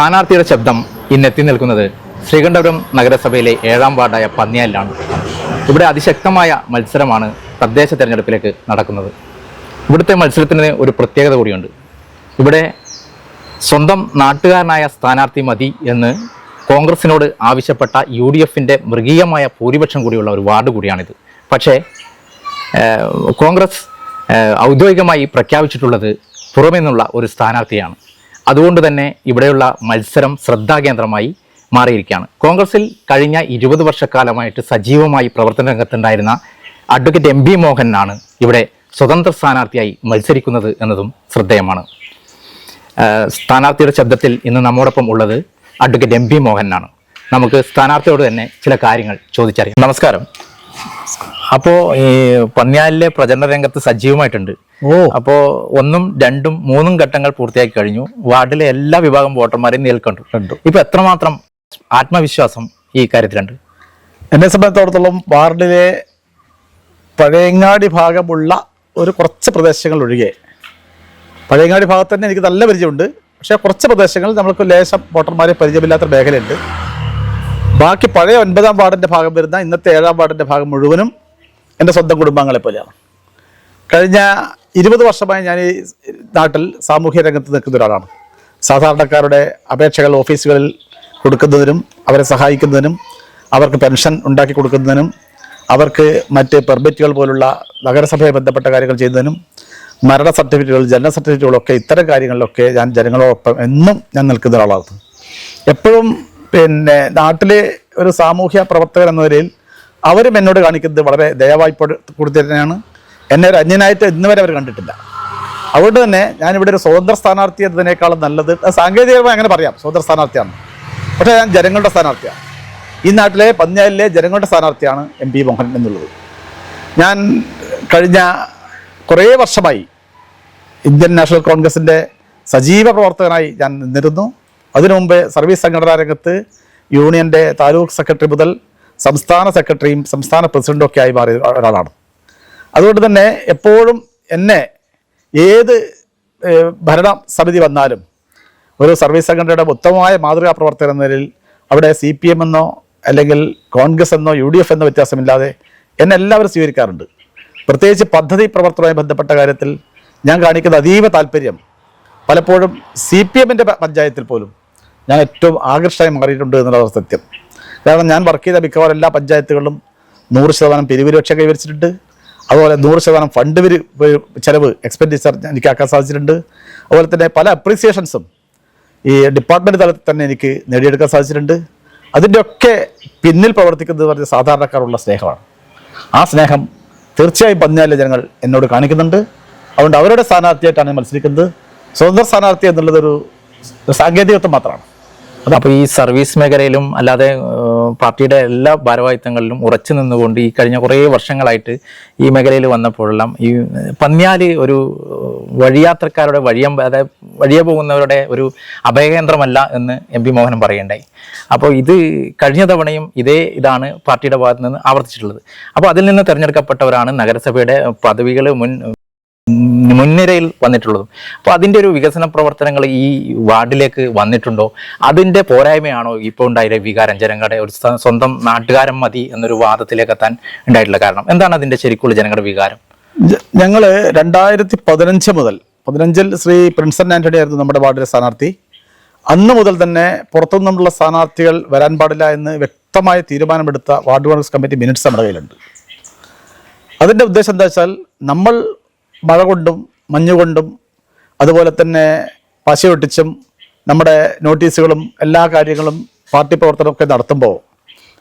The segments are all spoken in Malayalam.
സ്ഥാനാർത്ഥിയുടെ ശബ്ദം ഇന്നെത്തി നിൽക്കുന്നത് ശ്രീകണ്ഠപുരം നഗരസഭയിലെ ഏഴാം വാർഡായ പന്നിയാലിലാണ്. ഇവിടെ അതിശക്തമായ മത്സരമാണ് തദ്ദേശ തെരഞ്ഞെടുപ്പിലേക്ക് നടക്കുന്നത്. ഇവിടുത്തെ മത്സരത്തിന് ഒരു പ്രത്യേകത കൂടിയുണ്ട്. ഇവിടെ സ്വന്തം നാട്ടുകാരനായ സ്ഥാനാർത്ഥി മതി എന്ന് കോൺഗ്രസിനോട് ആവശ്യപ്പെട്ട യു ഡി എഫിന്റെ മൃഗീയമായ ഭൂരിപക്ഷം കൂടിയുള്ള ഒരു വാർഡ് കൂടിയാണിത്. പക്ഷേ കോൺഗ്രസ് ഔദ്യോഗികമായി പ്രഖ്യാപിച്ചിട്ടുള്ളത് പുറമേ നിന്നുള്ള ഒരു സ്ഥാനാർത്ഥിയാണ്. അതുകൊണ്ട് തന്നെ ഇവിടെയുള്ള മത്സരം ശ്രദ്ധാകേന്ദ്രമായി മാറിയിരിക്കുകയാണ്. കോൺഗ്രസിൽ കഴിഞ്ഞ ഇരുപത് വർഷക്കാലമായിട്ട് സജീവമായി പ്രവർത്തന രംഗത്തുണ്ടായിരുന്ന അഡ്വക്കേറ്റ് എം ബി മോഹനാണ് ഇവിടെ സ്വതന്ത്ര സ്ഥാനാർത്ഥിയായി മത്സരിക്കുന്നത് എന്നതും ശ്രദ്ധേയമാണ്. സ്ഥാനാർത്ഥിയുടെ ശബ്ദത്തിൽ ഇന്ന് നമ്മോടൊപ്പം ഉള്ളത് അഡ്വക്കേറ്റ് എം ബി മോഹനാണ്. നമുക്ക് സ്ഥാനാർത്ഥിയോട് തന്നെ ചില കാര്യങ്ങൾ ചോദിച്ചറിയാം. നമസ്കാരം. അപ്പോൾ ഈ പന്നിയാലിലെ പ്രചരണ രംഗത്ത് സജീവമായിട്ടുണ്ട്. ഓ. അപ്പോ ഒന്നും രണ്ടും മൂന്നും ഘട്ടങ്ങൾ പൂർത്തിയാക്കി കഴിഞ്ഞു. വാർഡിലെ എല്ലാ വിഭാഗം വോട്ടർമാരെയും നേൽക്കണ്ടു കണ്ടു. ഇപ്പൊ എത്രമാത്രം ആത്മവിശ്വാസം ഈ കാര്യത്തിലുണ്ട്? എന്നെ സംബന്ധിച്ചിടത്തോളം വാർഡിലെ പഴയങ്ങാടി ഭാഗമുള്ള ഒരു കുറച്ച് പ്രദേശങ്ങൾ ഒഴികെ പഴയങ്ങാടി ഭാഗത്ത് തന്നെ എനിക്ക് നല്ല പരിചയമുണ്ട്. പക്ഷേ കുറച്ച് പ്രദേശങ്ങളിൽ നമ്മൾക്ക് ലേശം വോട്ടർമാരെ പരിചയമില്ലാത്ത മേഖലയുണ്ട്. ബാക്കി പഴയ ഒൻപതാം വാർഡിന്റെ ഭാഗം വരുന്ന ഇന്നത്തെ ഏഴാം വാർഡിന്റെ ഭാഗം മുഴുവനും എന്റെ സ്വന്തം കുടുംബാംഗങ്ങളെ പോലെയാണ്. കഴിഞ്ഞ ഇരുപത് വർഷമായി ഞാൻ ഈ നാട്ടിൽ സാമൂഹ്യ രംഗത്ത് നിൽക്കുന്ന ഒരാളാണ്. സാധാരണക്കാരുടെ അപേക്ഷകൾ ഓഫീസുകളിൽ കൊടുക്കുന്നതിനും അവരെ സഹായിക്കുന്നതിനും അവർക്ക് പെൻഷൻ ഉണ്ടാക്കി കൊടുക്കുന്നതിനും അവർക്ക് മറ്റ് പെർമിറ്റുകൾ പോലുള്ള നഗരസഭയെ ബന്ധപ്പെട്ട കാര്യങ്ങൾ ചെയ്യുന്നതിനും മരണ സർട്ടിഫിക്കറ്റുകൾ ജനന സർട്ടിഫിക്കറ്റുകളൊക്കെ ഇത്തരം കാര്യങ്ങളിലൊക്കെ ഞാൻ ജനങ്ങളോടൊപ്പം എന്നും ഞാൻ നിൽക്കുന്ന ഒരാളാണ്. എപ്പോഴും പിന്നെ നാട്ടിലെ ഒരു സാമൂഹ്യ പ്രവർത്തകൻ എന്ന നിലയിൽ അവരും എന്നോട് കാണിക്കുന്നത് വളരെ ദയവായ്പ കൂടി തന്നെയാണ് എന്നെ ഒരു അന്യനായിട്ട് ഇന്ന് വരെ അവർ കണ്ടിട്ടില്ല. അതുകൊണ്ട് തന്നെ ഞാനിവിടെ ഒരു സ്വതന്ത്ര സ്ഥാനാർത്ഥി എന്നതിനേക്കാളും നല്ലത് സാങ്കേതികമായി അങ്ങനെ പറയാം സ്വതന്ത്ര സ്ഥാനാർത്ഥിയാണ്. പക്ഷേ ഞാൻ ജനങ്ങളുടെ സ്ഥാനാർത്ഥിയാണ്. ഈ നാട്ടിലെ പന്ന്യാലിലെ ജനങ്ങളുടെ സ്ഥാനാർത്ഥിയാണ് എം പി മോഹൻ എന്നുള്ളത്. ഞാൻ കഴിഞ്ഞ കുറേ വർഷമായി ഇന്ത്യൻ നാഷണൽ കോൺഗ്രസിന്റെ സജീവ പ്രവർത്തകനായി ഞാൻ നിന്നിരുന്നു. അതിനു മുമ്പ് സർവീസ് സംഘടനാ രംഗത്ത് യൂണിയന്റെ താലൂക്ക് സെക്രട്ടറി മുതൽ സംസ്ഥാന സെക്രട്ടറിയും സംസ്ഥാന പ്രസിഡന്റും ഒക്കെ ആയി മാറിയ ഒരാളാണ്. അതുകൊണ്ട് തന്നെ എപ്പോഴും എന്നെ ഏത് ഭരണ സമിതി വന്നാലും ഒരു സർവീസ് സംഘടനയുടെ ഉത്തമമായ മാതൃകാ പ്രവർത്തകർ എന്ന നിലയിൽ അവിടെ സി പി എം എന്നോ അല്ലെങ്കിൽ കോൺഗ്രസ് എന്നോ യു ഡി എഫ് എന്നോ വ്യത്യാസമില്ലാതെ എന്നെ എല്ലാവരും സ്വീകരിക്കാറുണ്ട്. പ്രത്യേകിച്ച് പദ്ധതി പ്രവർത്തനവുമായി ബന്ധപ്പെട്ട കാര്യത്തിൽ ഞാൻ കാണിക്കുന്ന അതീവ താല്പര്യം പലപ്പോഴും സി പി എമ്മിന്റെ പഞ്ചായത്തിൽ പോലും ഞാൻ ഏറ്റവും ആകർഷകമായി മാറിയിട്ടുണ്ട് എന്നുള്ളത് സത്യം. കാരണം ഞാൻ വർക്ക് ചെയ്ത മിക്കവാറും എല്ലാ പഞ്ചായത്തുകളിലും നൂറ് ശതമാനം പിരിവ് രക്ഷ കൈവരിച്ചിട്ടുണ്ട്. അതുപോലെ നൂറ് ശതമാനം ഫണ്ട് വിരി ചിലവ് എക്സ്പെൻഡിച്ചർ എനിക്കാക്കാൻ സാധിച്ചിട്ടുണ്ട്. അതുപോലെ തന്നെ പല അപ്രീസിയേഷൻസും ഈ ഡിപ്പാർട്ട്മെന്റ് തലത്തിൽ തന്നെ എനിക്ക് നേടിയെടുക്കാൻ സാധിച്ചിട്ടുണ്ട്. അതിന്റെയൊക്കെ പിന്നിൽ പ്രവർത്തിക്കുന്നത് പറഞ്ഞ സാധാരണക്കാരുള്ള സ്നേഹമാണ്. ആ സ്നേഹം തീർച്ചയായും പതിനാലിലെ ജനങ്ങൾ എന്നോട് കാണിക്കുന്നുണ്ട്. അതുകൊണ്ട് അവരുടെ സ്ഥാനാർത്ഥിയായിട്ടാണ് മത്സരിക്കുന്നത്. സ്വതന്ത്ര സ്ഥാനാർത്ഥി എന്നുള്ളതൊരു സാങ്കേതികത്വം മാത്രമാണ്. അപ്പോൾ ഈ സർവീസ് മേഖലയിലും അല്ലാതെ പാർട്ടിയുടെ എല്ലാ ഭാരവാഹിത്വങ്ങളിലും ഉറച്ചു നിന്നുകൊണ്ട് ഈ കഴിഞ്ഞ കുറേ വർഷങ്ങളായിട്ട് ഈ മേഖലയിൽ വന്നപ്പോഴെല്ലാം ഈ പന്നിയാലി ഒരു വഴിയാത്രക്കാരുടെ വഴിയം അതായത് വഴിയെ പോകുന്നവരുടെ ഒരു അഭയകേന്ദ്രമല്ല എന്ന് എം പി മോഹൻ പറയണ്ടായി അപ്പോൾ ഇത് കഴിഞ്ഞ തവണയും ഇതേ ഇതാണ് പാർട്ടിയുടെ ഭാഗത്ത് നിന്ന് ആവർത്തിച്ചിട്ടുള്ളത്. അപ്പോൾ അതിൽ നിന്ന് തിരഞ്ഞെടുക്കപ്പെട്ടവരാണ് നഗരസഭയുടെ പദവികൾ മുൻ മുൻനിരയിൽ വന്നിട്ടുള്ളതും. അപ്പോൾ അതിന്റെ ഒരു വികസന പ്രവർത്തനങ്ങൾ ഈ വാർഡിലേക്ക് വന്നിട്ടുണ്ടോ? അതിന്റെ പോരായ്മയാണോ ഇപ്പോൾ ഉണ്ടായ വികാരം ജനങ്ങളുടെ ഒരു സ്വന്തം നാട്ടുകാരൻ മതി എന്നൊരു വാദത്തിലേക്ക് എത്താൻ ഉണ്ടായിട്ടുള്ള കാരണം? എന്താണ് അതിന്റെ ശരിക്കുള്ള ജനങ്ങളുടെ വികാരം? ഞങ്ങൾ രണ്ടായിരത്തി പതിനഞ്ച് മുതൽ പതിനഞ്ചിൽ ശ്രീ പ്രിൻസൺ ആന്റണി ആയിരുന്നു നമ്മുടെ വാർഡിലെ സ്ഥാനാർത്ഥി. അന്ന് മുതൽ തന്നെ പുറത്തുനിന്നുള്ള സ്ഥാനാർത്ഥികൾ വരാൻ പാടില്ല എന്ന് വ്യക്തമായ തീരുമാനമെടുത്ത വാർഡ് കോൺഗ്രസ് കമ്മിറ്റി മിനിറ്റ്സ് നമ്മുടെ കയ്യിലുണ്ട്. അതിന്റെ ഉദ്ദേശം എന്താ വെച്ചാൽ നമ്മൾ മഴ കൊണ്ടും മഞ്ഞുകൊണ്ടും അതുപോലെ തന്നെ പശയൊട്ടിച്ചും നമ്മുടെ നോട്ടീസുകളും എല്ലാ കാര്യങ്ങളും പാർട്ടി പ്രവർത്തനമൊക്കെ നടത്തുമ്പോൾ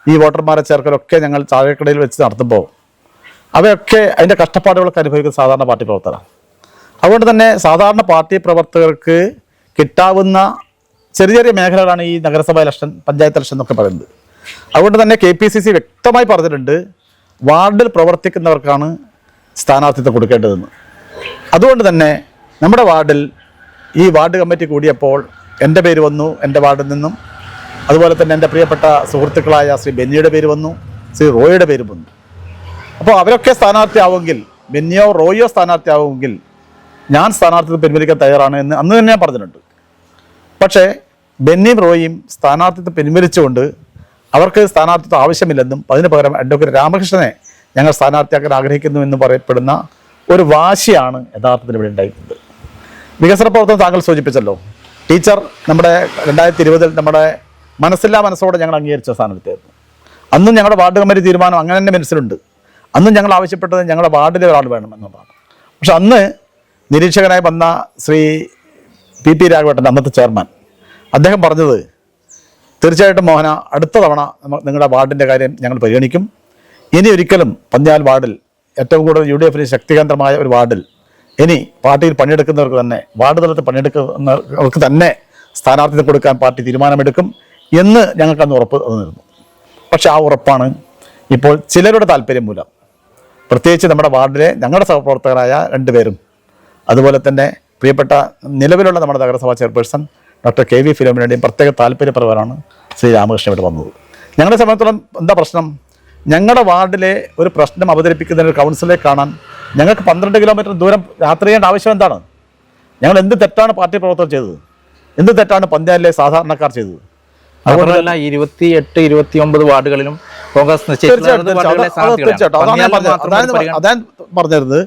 ഈ വോട്ടർമാരെ ചേർക്കലൊക്കെ ഞങ്ങൾ താഴേക്കടയിൽ വെച്ച് നടത്തുമ്പോൾ അവയൊക്കെ അതിന്റെ കഷ്ടപ്പാടുകളൊക്കെ അനുഭവിക്കുന്ന സാധാരണ പാർട്ടി പ്രവർത്തകരാണ്. അതുകൊണ്ട് തന്നെ സാധാരണ പാർട്ടി പ്രവർത്തകർക്ക് കിട്ടാവുന്ന ചെറിയ ചെറിയ മേഖലകളാണ് ഈ നഗരസഭാ ഇലക്ഷൻ പഞ്ചായത്ത് ഇലക്ഷൻ എന്നൊക്കെ പറയുന്നത്. അതുകൊണ്ട് തന്നെ കെ പി സി സി വ്യക്തമായി പറഞ്ഞിട്ടുണ്ട് വാർഡിൽ പ്രവർത്തിക്കുന്നവർക്കാണ് സ്ഥാനാർത്ഥിത്വം കൊടുക്കേണ്ടതെന്ന്. അതുകൊണ്ട് തന്നെ നമ്മുടെ വാർഡിൽ ഈ വാർഡ് കമ്മിറ്റി കൂടിയപ്പോൾ എന്റെ പേര് വന്നു എന്റെ വാർഡിൽ നിന്നും. അതുപോലെ തന്നെ എന്റെ പ്രിയപ്പെട്ട സുഹൃത്തുക്കളായ ശ്രീ ബെന്നിയുടെ പേര് വന്നു ശ്രീ റോയിയുടെ പേര് വന്നു. അപ്പോൾ അവരൊക്കെ സ്ഥാനാർത്ഥിയാവുമെങ്കിൽ ബെന്നിയോ റോയിയോ സ്ഥാനാർത്ഥിയാവുമെങ്കിൽ ഞാൻ സ്ഥാനാർത്ഥിത്വം പിൻവലിക്കാൻ തയ്യാറാണ് എന്ന് അന്ന് തന്നെ ഞാൻ പറഞ്ഞിട്ടുണ്ട്. പക്ഷേ ബെന്നിയും റോയിയും സ്ഥാനാർത്ഥിത്വം പിൻവലിച്ചുകൊണ്ട് അവർക്ക് സ്ഥാനാർത്ഥിത്വം ആവശ്യമില്ലെന്നും അതിന് പകരം അഡ്വക്കേറ്റ് രാമകൃഷ്ണനെ ഞങ്ങൾ സ്ഥാനാർത്ഥിയാക്കാൻ ആഗ്രഹിക്കുന്നു എന്ന് പറയപ്പെടുന്ന ഒരു വാശിയാണ് യഥാർത്ഥത്തിൽ ഇവിടെ ഉണ്ടായിട്ടുണ്ട്. വികസന പ്രവർത്തനം താങ്കൾ സൂചിപ്പിച്ചല്ലോ. ടീച്ചർ നമ്മുടെ രണ്ടായിരത്തി ഇരുപതിൽ നമ്മുടെ മനസ്സില്ലാ മനസ്സോടെ ഞങ്ങൾ അംഗീകരിച്ച സ്ഥാനത്തായിരുന്നു അന്നും ഞങ്ങളുടെ വാർഡ് കമ്മിറ്റി തീരുമാനം അങ്ങനെ തന്നെ മനസ്സിലുണ്ട്. അന്നും ഞങ്ങൾ ആവശ്യപ്പെട്ടത് ഞങ്ങളുടെ വാർഡിലെ ഒരാൾ വേണം എന്നതാണ്. പക്ഷെ അന്ന് നിരീക്ഷകനായി വന്ന ശ്രീ പി പി രാഘവേട്ടൻ അന്നത്തെ ചെയർമാൻ അദ്ദേഹം പറഞ്ഞത് തീർച്ചയായിട്ടും മോഹന അടുത്ത തവണ നിങ്ങളുടെ വാർഡിന്റെ കാര്യം ഞങ്ങൾ പരിഗണിക്കും. ഇനി ഒരിക്കലും പഞ്ഞാൽ വാർഡിൽ ഏറ്റവും കൂടുതൽ യു ഡി എഫിന് ശക്തികേന്ദ്രമായ ഒരു വാർഡിൽ ഇനി പാർട്ടിയിൽ പണിയെടുക്കുന്നവർക്ക് തന്നെ വാർഡ് തലത്തിൽ പണിയെടുക്കുന്നവർക്ക് തന്നെ സ്ഥാനാർത്ഥിത്വം കൊടുക്കാൻ പാർട്ടി തീരുമാനമെടുക്കും എന്ന് ഞങ്ങൾക്ക് അന്ന് ഉറപ്പ് തന്നിരുന്നു. പക്ഷേ ആ ഉറപ്പാണ്. ഇപ്പോൾ ചിലരുടെ താല്പര്യം മൂലം പ്രത്യേകിച്ച് നമ്മുടെ വാർഡിലെ ഞങ്ങളുടെ സഹപ്രവർത്തകരായ രണ്ടുപേരും അതുപോലെ തന്നെ പ്രിയപ്പെട്ട നിലവിലുള്ള നമ്മുടെ നഗരസഭാ ചെയർപേഴ്സൺ ഡോക്ടർ കെ വി ഫിലോമിനുടെയും പ്രത്യേക താല്പര്യപ്രകാരമാണ് ശ്രീ രാമകൃഷ്ണൻ ഇവിടെ വന്നത്. ഞങ്ങളെ സംബന്ധിച്ചിടത്തോളം എന്താ പ്രശ്നം? ഞങ്ങളുടെ വാർഡിലെ ഒരു പ്രശ്നം അവതരിപ്പിക്കുന്ന ഒരു കൗൺസിലെ കാണാൻ ഞങ്ങൾക്ക് പന്ത്രണ്ട് കിലോമീറ്റർ ദൂരം യാത്ര ചെയ്യേണ്ട ആവശ്യം എന്താണ്? ഞങ്ങൾ എന്ത് തെറ്റാണ് പാർട്ടി പ്രവർത്തകർ ചെയ്തത്? എന്ത് തെറ്റാണ് പഞ്ചായത്തിലെ സാധാരണക്കാർ ചെയ്തത്? അതുകൊണ്ടല്ല ഇരുപത്തി എട്ട് ഇരുപത്തി ഒമ്പത് വാർഡുകളിലും കോൺഗ്രസ് അതാണ് പറഞ്ഞിരുന്നത്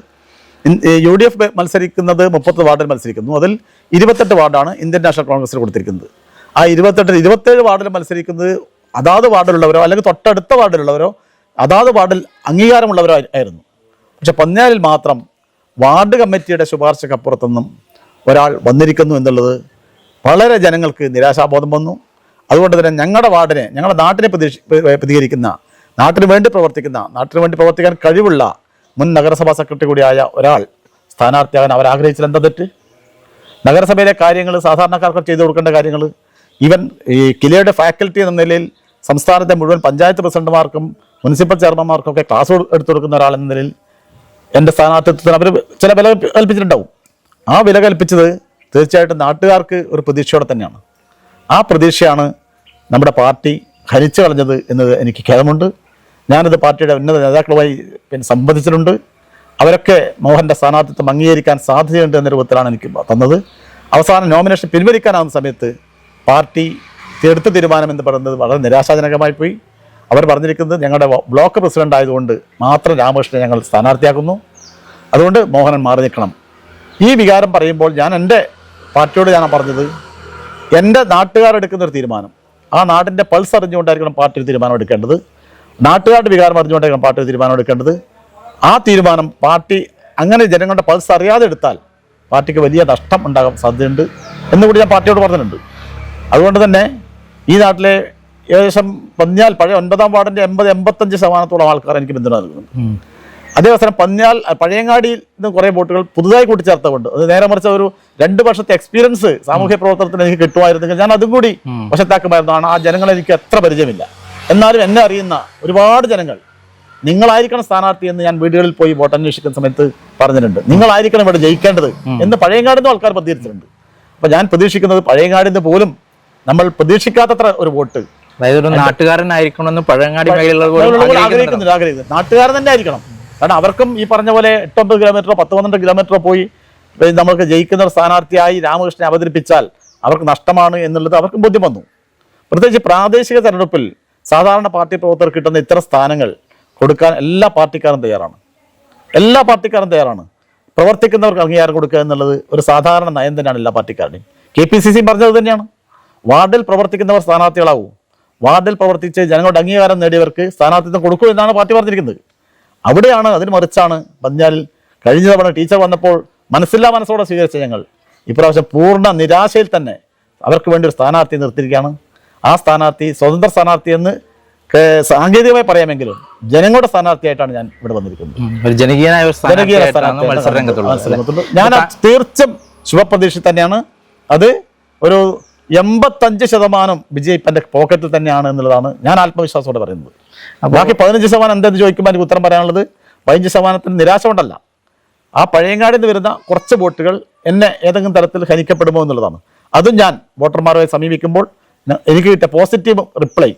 യു ഡി എഫ് മത്സരിക്കുന്നത് മുപ്പത് വാർഡിൽ മത്സരിക്കുന്നു. അതിൽ ഇരുപത്തെട്ട് വാർഡാണ് ഇന്ത്യൻ നാഷണൽ കോൺഗ്രസിന് കൊടുത്തിരിക്കുന്നത്. ആ ഇരുപത്തെട്ട് ഇരുപത്തേഴ് വാർഡിൽ മത്സരിക്കുന്നത് അതാത് വാർഡിലുള്ളവരോ അല്ലെങ്കിൽ തൊട്ടടുത്ത വാർഡിലുള്ളവരോ അതാത് വാർഡിൽ അംഗീകാരമുള്ളവരോ ആയിരുന്നു. പക്ഷെ പന്നിയാലിൽ മാത്രം വാർഡ് കമ്മിറ്റിയുടെ ശുപാർശക്കപ്പുറത്തൊന്നും ഒരാൾ വന്നിരിക്കുന്നു എന്നുള്ളത് വളരെ ജനങ്ങൾക്ക് നിരാശാബോധം വന്നു. അതുകൊണ്ട് തന്നെ ഞങ്ങളുടെ വാർഡിനെ ഞങ്ങളുടെ നാട്ടിനെ പ്രതീക്ഷ പ്രതികരിക്കുന്ന നാട്ടിന് വേണ്ടി പ്രവർത്തിക്കുന്ന നാട്ടിന് വേണ്ടി പ്രവർത്തിക്കാൻ കഴിവുള്ള മുൻ നഗരസഭാ സെക്രട്ടറി കൂടിയായ ഒരാൾ സ്ഥാനാർത്ഥിയാകാൻ അവർ എന്താ തെറ്റ്? നഗരസഭയിലെ കാര്യങ്ങൾ സാധാരണക്കാർക്ക് ചെയ്തു കൊടുക്കേണ്ട കാര്യങ്ങൾ. ഈവൻ ഈ കിലയുടെ ഫാക്കൽറ്റി എന്ന നിലയിൽ സംസ്ഥാനത്തെ മുഴുവൻ പഞ്ചായത്ത് പ്രസിഡന്റുമാർക്കും മുനിസിപ്പൽ ചെയർമാൻമാർക്കും ഒക്കെ ക്ലാസ് എടുത്തു കൊടുക്കുന്ന ഒരാൾ എന്ന നിലയിൽ എന്റെ സ്ഥാനാർത്ഥിത്വത്തിന് അവർ ചില വില കൽപ്പിച്ചിട്ടുണ്ടാവും. ആ വില കൽപ്പിച്ചത് തീർച്ചയായിട്ടും നാട്ടുകാർക്ക് ഒരു പ്രതീക്ഷയോടെ തന്നെയാണ്. ആ പ്രതീക്ഷയാണ് നമ്മുടെ പാർട്ടി ഹരിച്ചു കളഞ്ഞത് എന്നത് എനിക്ക് ഖേദമുണ്ട്. ഞാനത് പാർട്ടിയുടെ ഉന്നത നേതാക്കളുമായി പിന്നെ സംബന്ധിച്ചിട്ടുണ്ട് അവരൊക്കെ മോഹന്റെ സ്ഥാനാർത്ഥിത്വം അംഗീകരിക്കാൻ സാധ്യതയുണ്ട് എന്ന രൂപത്തിലാണ് എനിക്ക് തന്നത്. അവസാനം നോമിനേഷൻ പിൻവലിക്കാനാവുന്ന സമയത്ത് പാർട്ടി എടുത്ത തീരുമാനം എന്ന് പറയുന്നത് വളരെ നിരാശാജനകമായി പോയി. അവർ പറഞ്ഞിരിക്കുന്നത് ഞങ്ങളുടെ ബ്ലോക്ക് പ്രസിഡന്റ് ആയതുകൊണ്ട് മാത്രം രാമകൃഷ്ണനെ ഞങ്ങൾ സ്ഥാനാർത്ഥിയാക്കുന്നു. അതുകൊണ്ട് മോഹനൻ മാറി നിൽക്കണം. ഈ വികാരം പറയുമ്പോൾ ഞാൻ എന്റെ പാർട്ടിയോട് ഞാൻ പറഞ്ഞത് എന്റെ നാട്ടുകാരെടുക്കുന്ന ഒരു തീരുമാനം. ആ നാടിന്റെ പൾസ് അറിഞ്ഞുകൊണ്ടായിരിക്കണം പാർട്ടി ഒരു തീരുമാനം എടുക്കേണ്ടത്. നാട്ടുകാരുടെ വികാരം അറിഞ്ഞുകൊണ്ടായിരിക്കണം പാർട്ടി ഒരു തീരുമാനം എടുക്കേണ്ടത്. ആ തീരുമാനം പാർട്ടി അങ്ങനെ ജനങ്ങളുടെ പൾസ് അറിയാതെ എടുത്താൽ പാർട്ടിക്ക് വലിയ നഷ്ടം ഉണ്ടാകാൻ സാധ്യതയുണ്ട് എന്നുകൂടി ഞാൻ പാർട്ടിയോട് പറഞ്ഞിട്ടുണ്ട്. അതുകൊണ്ട് തന്നെ ഈ നാട്ടിലെ ഏകദേശം പന്ന്യാൽ പഴയ ഒൻപതാം വാർഡിന്റെ എൺപത് എൺപത്തഞ്ച് ശതമാനത്തോളം ആൾക്കാർ എനിക്ക് പിന്തുണ നൽകുന്നുണ്ട്. അതേവസരം അതേ അവസരം പഞ്ഞാൽ പഴയങ്ങാടിയിൽ നിന്ന് കുറേ വോട്ടുകൾ പുതുതായി കൂട്ടിച്ചേർത്തുകൊണ്ട് അത് നേരെ മറിച്ച ഒരു രണ്ട് വർഷത്തെ എക്സ്പീരിയൻസ് സാമൂഹ്യ പ്രവർത്തനത്തിന് എനിക്ക് കിട്ടുമായിരുന്നെങ്കിൽ ഞാൻ അതും കൂടി വശത്താക്കുമായിരുന്നതാണ്. ആ ജനങ്ങളെ എനിക്ക് അത്ര പരിചയമില്ല. എന്നാലും എന്നെ അറിയുന്ന ഒരുപാട് ജനങ്ങൾ നിങ്ങളായിരിക്കണം സ്ഥാനാർത്ഥി എന്ന് ഞാൻ വീടുകളിൽ പോയി വോട്ട് അന്വേഷിക്കുന്ന സമയത്ത് പറഞ്ഞിട്ടുണ്ട്. നിങ്ങളായിരിക്കണം ഇവിടെ ജയിക്കേണ്ടത് എന്ന് പഴയങ്ങാടിന്ന് ആൾക്കാർ പ്രതികരിച്ചിട്ടുണ്ട്. അപ്പൊ ഞാൻ പ്രതീക്ഷിക്കുന്നത് പഴയങ്ങാടിന്ന് പോലും നമ്മൾ പ്രതീക്ഷിക്കാത്തത്ര ഒരു വോട്ട്. അതായത് ഒരു നാട്ടുകാരനായിരിക്കണമെന്ന് പഴങ്ങാടി മേഖലയിലുള്ള ആഗ്രഹിക്കുന്നുണ്ട്. ആഗ്രഹിക്കുന്നത് നാട്ടുകാരൻ തന്നെ ആയിരിക്കണം. കാരണം അവർക്കും ഈ പറഞ്ഞ പോലെ എട്ടൊമ്പത് കിലോമീറ്ററോ പത്ത് പന്ത്രണ്ട് കിലോമീറ്ററോ പോയി നമ്മൾക്ക് ജയിക്കുന്ന ഒരു സ്ഥാനാർത്ഥിയായി രാമകൃഷ്ണനെ അവതരിപ്പിച്ചാൽ അവർക്ക് നഷ്ടമാണ് എന്നുള്ളത് അവർക്കും ബോധ്യം വന്നു. പ്രത്യേകിച്ച് പ്രാദേശിക തെരഞ്ഞെടുപ്പിൽ സാധാരണ പാർട്ടി പ്രവർത്തകർ കിട്ടുന്ന ഇത്തരം സ്ഥാനങ്ങൾ കൊടുക്കാൻ എല്ലാ പാർട്ടിക്കാരും തയ്യാറാണ്. എല്ലാ പാർട്ടിക്കാരും തയ്യാറാണ്. പ്രവർത്തിക്കുന്നവർക്ക് അംഗീകാരം കൊടുക്കുക എന്നുള്ളത് ഒരു സാധാരണ നയം തന്നെയാണ് എല്ലാ പാർട്ടിക്കാരുടെയും. കെ പി സി സി പറഞ്ഞത് തന്നെയാണ്. വാർഡിൽ പ്രവർത്തിക്കുന്നവർ സ്ഥാനാർത്ഥികളാവും. വാർഡിൽ പ്രവർത്തിച്ച് ജനങ്ങളുടെ അംഗീകാരം നേടിയവർക്ക് സ്ഥാനാർത്ഥിത്വം കൊടുക്കൂ എന്നാണ് പാർട്ടി പറഞ്ഞിരിക്കുന്നത്. അവിടെയാണ് അതിന് മറിച്ചാണ് പഞ്ഞാലിൽ കഴിഞ്ഞ തവണ ടീച്ചർ വന്നപ്പോൾ മനസ്സില്ലാ മനസ്സോടെ സ്വീകരിച്ച ഞങ്ങൾ. ഇപ്രാവശ്യം പൂർണ നിരാശയിൽ തന്നെ അവർക്ക് വേണ്ടി ഒരു സ്ഥാനാർത്ഥി നിർത്തിയിരിക്കുകയാണ്. ആ സ്ഥാനാർത്ഥി സ്വതന്ത്ര സ്ഥാനാർത്ഥി എന്ന് സാങ്കേതികമായി പറയാമെങ്കിലും ജനങ്ങളുടെ സ്ഥാനാർത്ഥിയായിട്ടാണ് ഞാൻ ഇവിടെ വന്നിരിക്കുന്നത്. ജനകീയനായ മത്സരരംഗത്തുള്ളത്. ഞാൻ തീർച്ചയായും തീർച്ചും ശുഭപ്രതീക്ഷ തന്നെയാണ് അത് ഒരു എൺപത്തഞ്ച് ശതമാനം വിജയിപ്പന്റെ പോക്കറ്റിൽ തന്നെയാണ് എന്നുള്ളതാണ് ഞാൻ ആത്മവിശ്വാസത്തോടെ പറയുന്നത്. ബാക്കി പതിനഞ്ച് ശതമാനം എന്തെന്ന് ചോദിക്കുമ്പോൾ എനിക്ക് ഉത്തരം പറയാനുള്ളത് പതിനഞ്ച് ശതമാനത്തിന് നിരാശ കൊണ്ടല്ല. ആ പഴയങ്ങാടിൽ നിന്ന് വരുന്ന കുറച്ച് വോട്ടുകൾ എന്നെ ഏതെങ്കിലും തരത്തിൽ ഹനിക്കപ്പെടുമോ എന്നുള്ളതാണ്. അതും ഞാൻ വോട്ടർമാരെ സമീപിക്കുമ്പോൾ എനിക്ക് കിട്ടിയ പോസിറ്റീവ് റിപ്ലൈ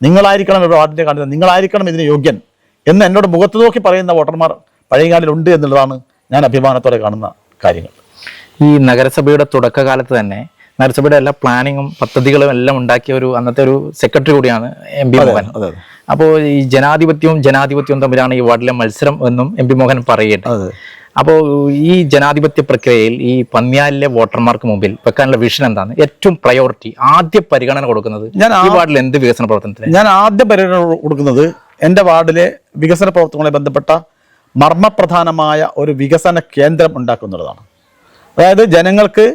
നിങ്ങളായിരിക്കണം ഇവിടെ വാർഡിനെ കാണുന്നത് നിങ്ങളായിരിക്കണം ഇതിന് യോഗ്യൻ എന്ന് എന്നോട് മുഖത്ത് നോക്കി പറയുന്ന വോട്ടർമാർ പഴയങ്ങാടിലുണ്ട് എന്നുള്ളതാണ് ഞാൻ അഭിമാനത്തോടെ കാണുന്ന കാര്യങ്ങൾ. ഈ നഗരസഭയുടെ തുടക്കകാലത്ത് തന്നെ നഗരസഭയുടെ എല്ലാ പ്ലാനിങ്ങും പദ്ധതികളും എല്ലാം ഉണ്ടാക്കിയ ഒരു അന്നത്തെ ഒരു സെക്രട്ടറി കൂടിയാണ് എം പി മോഹൻ. അപ്പോൾ ഈ ജനാധിപത്യവും ജനാധിപത്യവും തമ്മിലാണ് ഈ വാർഡിലെ മത്സരം എന്നും എം പി മോഹൻ പറയുന്നത് അപ്പോൾ ഈ ജനാധിപത്യ പ്രക്രിയയിൽ ഈ പന്നിയാലിലെ വോട്ടർമാർക്ക് മുമ്പിൽ വെക്കാനുള്ള വിഷൻ എന്താണ്? ഏറ്റവും പ്രയോറിറ്റി ആദ്യ പരിഗണന കൊടുക്കുന്നത് ഞാൻ ഈ വാർഡിൽ എന്ത് വികസന പ്രവർത്തനത്തിന്? ഞാൻ ആദ്യ പരിഗണന കൊടുക്കുന്നത് എന്റെ വാർഡിലെ വികസന പ്രവർത്തനങ്ങളെ ബന്ധപ്പെട്ട മർമ്മപ്രധാനമായ ഒരു വികസന കേന്ദ്രം ഉണ്ടാക്കുന്നുള്ളതാണ് അതായത് ജനങ്ങൾക്ക്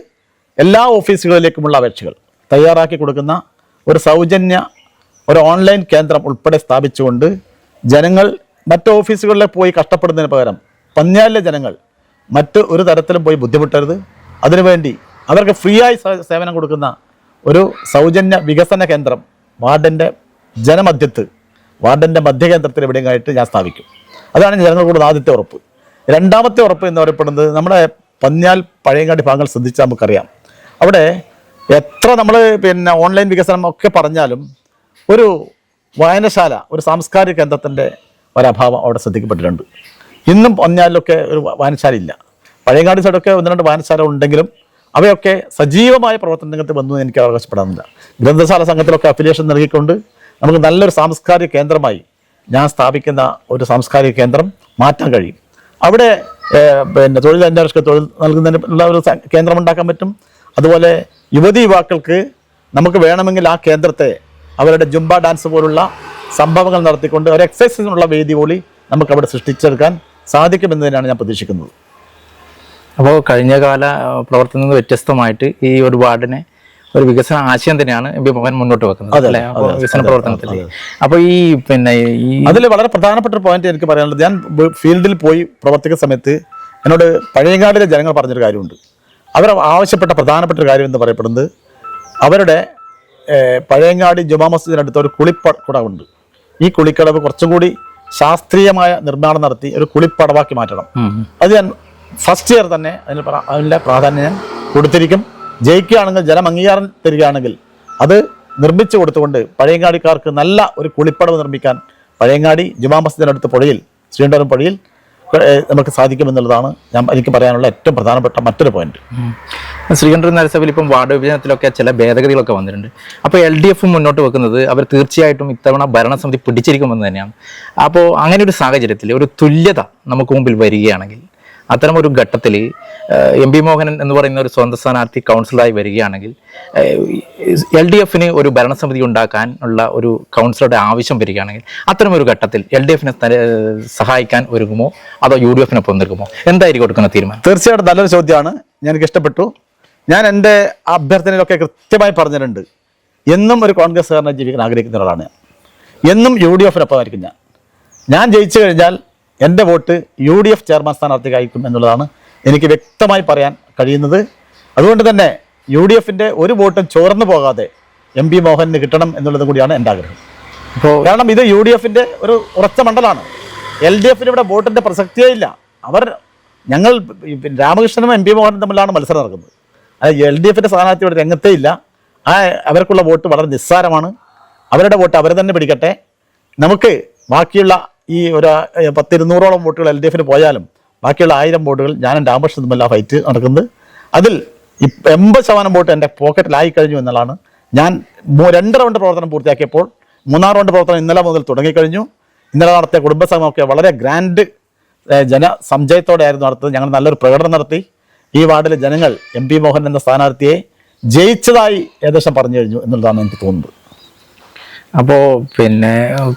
എല്ലാ ഓഫീസുകളിലേക്കുമുള്ള അപേക്ഷകൾ തയ്യാറാക്കി കൊടുക്കുന്ന ഒരു സൗജന്യ ഒരു ഓൺലൈൻ കേന്ദ്രം ഉൾപ്പെടെ സ്ഥാപിച്ചുകൊണ്ട് ജനങ്ങൾ മറ്റ് ഓഫീസുകളിൽ പോയി കഷ്ടപ്പെടുന്നതിന് പകരം പന്നിയാലിലെ ജനങ്ങൾ മറ്റ് ഒരു തരത്തിലും പോയി ബുദ്ധിമുട്ടരുത്. അതിനുവേണ്ടി അവർക്ക് ഫ്രീ ആയി സേവനം കൊടുക്കുന്ന ഒരു സൗജന്യ വികസന കേന്ദ്രം വാർഡിന്റെ ജനമധ്യത്ത് വാർഡിന്റെ മധ്യകേന്ദ്രത്തിൽ എവിടെയെങ്കിലായിട്ട് ഞാൻ സ്ഥാപിക്കും. അതാണ് ജനങ്ങൾ ആദ്യത്തെ ഉറപ്പ്. രണ്ടാമത്തെ ഉറപ്പ് എന്ന് പറയപ്പെടുന്നത് നമ്മുടെ പന്ന്യാൽ പഴയങ്ങാടി ഭാഗങ്ങൾ ശ്രദ്ധിച്ചാൽ നമുക്കറിയാം. അവിടെ എത്ര നമ്മൾ പിന്നെ ഓൺലൈൻ വികസനം ഒക്കെ പറഞ്ഞാലും ഒരു വായനശാല ഒരു സാംസ്കാരിക കേന്ദ്രത്തിന്റെ ഒരഭാവം അവിടെ ശ്രദ്ധിക്കപ്പെട്ടിട്ടുണ്ട്. ഇന്നും പന്യാലിലൊക്കെ ഒരു വായനശാല ഇല്ല. പഴയങ്ങാടി സൈഡൊക്കെ ഒന്ന് രണ്ട് വായനശാല ഉണ്ടെങ്കിലും അവയൊക്കെ സജീവമായ പ്രവർത്തന രംഗത്ത് വന്നു എനിക്ക് അവകാശപ്പെടാനില്ല ഗ്രന്ഥശാല സംഘത്തിലൊക്കെ അഫിലിയേഷൻ നൽകിക്കൊണ്ട് നമുക്ക് നല്ലൊരു സാംസ്കാരിക കേന്ദ്രമായി ഞാൻ സ്ഥാപിക്കുന്ന ഒരു സാംസ്കാരിക കേന്ദ്രം മാറ്റാൻ കഴിയും. അവിടെ പിന്നെ തൊഴിൽ അന്വേഷക തൊഴിൽ നൽകുന്നതിനുള്ള ഒരു കേന്ദ്രം ഉണ്ടാക്കാൻ പറ്റും. അതുപോലെ യുവതി യുവാക്കൾക്ക് നമുക്ക് വേണമെങ്കിൽ ആ കേന്ദ്രത്തെ അവരുടെ ജുംബ ഡാൻസ് പോലുള്ള സംഭവങ്ങൾ നടത്തിക്കൊണ്ട് ഒരു എക്സസൈസിനുള്ള വേദി കൂടി നമുക്ക് അവിടെ സൃഷ്ടിച്ചെടുക്കാൻ സാധിക്കുമെന്നതിനാണ് തന്നെയാണ് ഞാൻ പ്രതീക്ഷിക്കുന്നത്. അപ്പോൾ കഴിഞ്ഞ കാല പ്രവർത്തനത്തിൽ നിന്ന് വ്യത്യസ്തമായിട്ട് ഈ ഒരു വാർഡിനെ ഒരു വികസന ആശയം തന്നെയാണ് എം മോഹൻ മുന്നോട്ട് വെക്കുന്നത് അല്ലേ? അപ്പോൾ വികസന പ്രവർത്തനത്തിൽ. അപ്പോൾ ഈ പിന്നെ ഈ അതിൽ വളരെ പ്രധാനപ്പെട്ട ഒരു പോയിന്റ് എനിക്ക് പറയാനുള്ളത് ഞാൻ ഫീൽഡിൽ പോയി പ്രവർത്തിക്കുന്ന സമയത്ത് എന്നോട് പഴയങ്ങാടിലെ ജനങ്ങൾ പറഞ്ഞൊരു കാര്യമുണ്ട്. അവർ ആവശ്യപ്പെട്ട പ്രധാനപ്പെട്ട ഒരു കാര്യം എന്ന് പറയപ്പെടുന്നത് അവരുടെ പഴയങ്ങാടി ജുമാ മസ്ജിദിനടുത്ത് ഒരു കുളിപ്പടവുണ്ട് ഈ കുളിക്കടവ് കുറച്ചും കൂടി ശാസ്ത്രീയമായ നിർമ്മാണം നടത്തി ഒരു കുളിപ്പടവാക്കി മാറ്റണം. അത് ഞാൻ ഫസ്റ്റ് ഇയർ തന്നെ അതിന് അതിന്റെ പ്രാധാന്യം ഞാൻ കൊടുത്തിരിക്കും. ജയിക്കുകയാണെങ്കിൽ ജലം അംഗീകാരം തരികയാണെങ്കിൽ അത് നിർമ്മിച്ചു കൊടുത്തുകൊണ്ട് പഴയങ്ങാടിക്കാർക്ക് നല്ല ഒരു കുളിപ്പടവ് നിർമ്മിക്കാൻ പഴയങ്ങാടി ജുമാ മസ്ജിദിനടുത്ത് പുഴയിൽ ശ്രീണ്ടവരം പുഴയിൽ നമുക്ക് സാധിക്കുമെന്നുള്ളതാണ് ഞാൻ എനിക്ക് പറയാനുള്ള ഏറ്റവും പ്രധാനപ്പെട്ട മറ്റൊരു പോയിന്റ്. ശ്രീകണ്ഠൻ നഗരസഭയിൽ ഇപ്പം വാർഡ് വിഭജനത്തിലൊക്കെ ചില ഭേദഗതികളൊക്കെ വന്നിട്ടുണ്ട്. അപ്പോൾ എൽ ഡി എഫ് മുന്നോട്ട് വെക്കുന്നത് അവർ തീർച്ചയായിട്ടും ഇത്തവണ ഭരണസമിതി പിടിച്ചിരിക്കുമെന്ന് തന്നെയാണ്. അപ്പോൾ അങ്ങനെ ഒരു സാഹചര്യത്തിൽ ഒരു തുല്യത നമുക്ക് മുമ്പിൽ വരികയാണെങ്കിൽ അത്തരം ഒരു ഘട്ടത്തിൽ എം പി മോഹനൻ എന്ന് പറയുന്ന ഒരു സ്വന്തം സ്ഥാനാർത്ഥി കൗൺസിലറായി വരികയാണെങ്കിൽ എൽ ഡി എഫിന് ഒരു ഭരണസമിതി ഉണ്ടാക്കാൻ ഉള്ള ഒരു കൗൺസിലറുടെ ആവശ്യം വരികയാണെങ്കിൽ അത്തരം ഒരു ഘട്ടത്തിൽ എൽ ഡി എഫിനെ സഹായിക്കാൻ ഒരുങ്ങുമോ? അതോ യു ഡി എഫിനൊപ്പം നിൽക്കുമോ? എന്തായിരിക്കും എടുക്കുന്ന തീരുമാനം? തീർച്ചയായിട്ടും നല്ലൊരു ചോദ്യമാണ്. ഞാൻ ഇഷ്ടപ്പെട്ടു ഞാൻ എന്റെ അഭ്യർത്ഥനയിലൊക്കെ കൃത്യമായി പറഞ്ഞിട്ടുണ്ട്. എന്നും ഒരു കോൺഗ്രസ്സുകാരനെ ജീവിക്കാൻ ആഗ്രഹിക്കുന്ന ഒരാളാണ് എന്നും യു ഡി എഫിനൊപ്പമായിരിക്കും ഞാൻ. ഞാൻ ജയിച്ചു കഴിഞ്ഞാൽ എന്റെ vote U D F chairman സ്ഥാനാർത്ഥിക്കായിരിക്കും എന്നുള്ളതാണ് എനിക്ക് വ്യക്തമായി പറയാൻ കഴിയുന്നത്. അതുകൊണ്ട് തന്നെ യു ഡി എഫിന്റെ ഒരു വോട്ടും ചോർന്നു പോകാതെ എം പി മോഹനന് കിട്ടണം എന്നുള്ളത് കൂടിയാണ് എന്റെ ആഗ്രഹം. അപ്പോൾ കാരണം ഇത് യു ഡി എഫിന്റെ ഒരു ഉറച്ച മണ്ഡലമാണ്. എൽ ഡി എഫിന് ഇവിടെ വോട്ടിന്റെ പ്രസക്തിയേ ഇല്ല. അവർ ഞങ്ങൾ രാമകൃഷ്ണനും എം പി മോഹനും തമ്മിലാണ് മത്സരം നടക്കുന്നത്. അത് എൽ ഡി എഫിന്റെ സ്ഥാനാർത്ഥി ഇവിടെ രംഗത്തേ ഇല്ല. ആ അവർക്കുള്ള വോട്ട് വളരെ നിസ്സാരമാണ്. അവരുടെ വോട്ട് അവർ തന്നെ പിടിക്കട്ടെ. നമുക്ക് ബാക്കിയുള്ള ഈ ഒരു പത്തിരുന്നൂറോളം വോട്ടുകൾ എൽ ഡി എഫിന് പോയാലും ബാക്കിയുള്ള ആയിരം വോട്ടുകൾ ഞാനും രാമകൃഷ്ണൻ തമ്മിൽ ഫൈറ്റ് നടക്കുന്നത്. അതിൽ എൺപത് ശതമാനം വോട്ട് എന്റെ പോക്കറ്റിലായി കഴിഞ്ഞു എന്നുള്ളതാണ്. ഞാൻ രണ്ട് റൗണ്ട് പ്രവർത്തനം പൂർത്തിയാക്കിയപ്പോൾ മൂന്നാം റൗണ്ട് പ്രവർത്തനം ഇന്നലെ മുതൽ തുടങ്ങിക്കഴിഞ്ഞു. ഇന്നലെ നടത്തിയ കുടുംബസംഘമൊക്കെ വളരെ ഗ്രാൻഡ് ജനസഞ്ചയത്തോടെ ആയിരുന്നു നടത്തുന്നത് ഞങ്ങൾ നല്ലൊരു പ്രകടനം നടത്തി. ഈ വാർഡിലെ ജനങ്ങൾ എം പി മോഹൻ എന്ന സ്ഥാനാർത്ഥിയെ ജയിച്ചതായി ഏകദേശം പറഞ്ഞു കഴിഞ്ഞു എന്നുള്ളതാണ് എനിക്ക് തോന്നുന്നത്. അപ്പോൾ പിന്നെ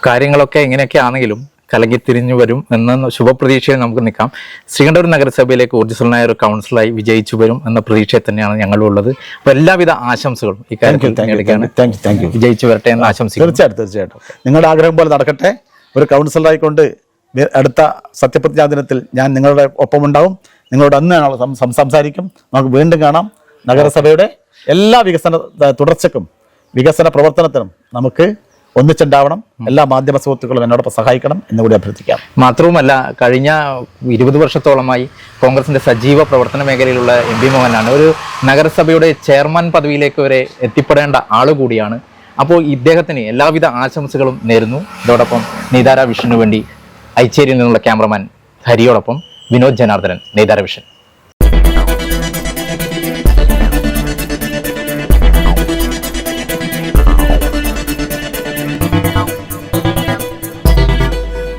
കാര്യങ്ങളൊക്കെ എങ്ങനെയൊക്കെ ആണെങ്കിലും കലങ്ങി തിരിഞ്ഞു വരും എന്ന ശുഭപ്രതീക്ഷയിൽ നമുക്ക് നിൽക്കാം. ശ്രീകണ്ഠപുരം നഗരസഭയിലേക്ക് ഊർജസ്വലനായ ഒരു കൗൺസിലായി വിജയിച്ചു വരും എന്ന പ്രതീക്ഷയിൽ തന്നെയാണ് ഞങ്ങളും ഉള്ളത് അപ്പോൾ എല്ലാവിധ ആശംസകളും ഈ താങ്ക് യു കാര്യത്തിൽ നേടുകയാണ് താങ്ക് യു താങ്ക് യു വിജയിച്ചു വരട്ടെ എന്ന് ആശംസിക്കുന്നു. തീർച്ചയായിട്ടും തീർച്ചയായിട്ടും. നിങ്ങളുടെ ആഗ്രഹം പോലെ നടക്കട്ടെ. ഒരു കൗൺസിലറായിക്കൊണ്ട് അടുത്ത സത്യപ്രതിജ്ഞാ ദിനത്തിൽ ഞാൻ നിങ്ങളുടെ ഒപ്പമുണ്ടാവും. നിങ്ങളോട് അന്ന് സംസാരിക്കും. നമുക്ക് വീണ്ടും കാണാം. നഗരസഭയുടെ എല്ലാ വികസന തുടർച്ചക്കും വികസന പ്രവർത്തനത്തിനും നമുക്ക് ഒന്നിച്ചുണ്ടാവണം. എല്ലാ മാധ്യമ സുഹൃത്തുക്കളും എന്നോടൊപ്പം സഹായിക്കണം എന്നുകൂടി അഭ്യർത്ഥിക്കാം. മാത്രവുമല്ല കഴിഞ്ഞ ഇരുപത് വർഷത്തോളമായി കോൺഗ്രസിന്റെ സജീവ പ്രവർത്തന മേഖലയിലുള്ള എം പി മോഹനാണ്. ഒരു നഗരസഭയുടെ ചെയർമാൻ പദവിയിലേക്ക് വരെ എത്തിപ്പെടേണ്ട ആളുകൂടിയാണ് അപ്പോൾ ഇദ്ദേഹത്തിന് എല്ലാവിധ ആശംസകളും നേരുന്നു. ഇതോടൊപ്പം നീതാര വിഷനു വേണ്ടി ഐച്ചേരിയിൽ നിന്നുള്ള ക്യാമറമാൻ ഹരിയോടൊപ്പം വിനോദ് ജനാർദ്ദനൻ നീതാര വിഷൻ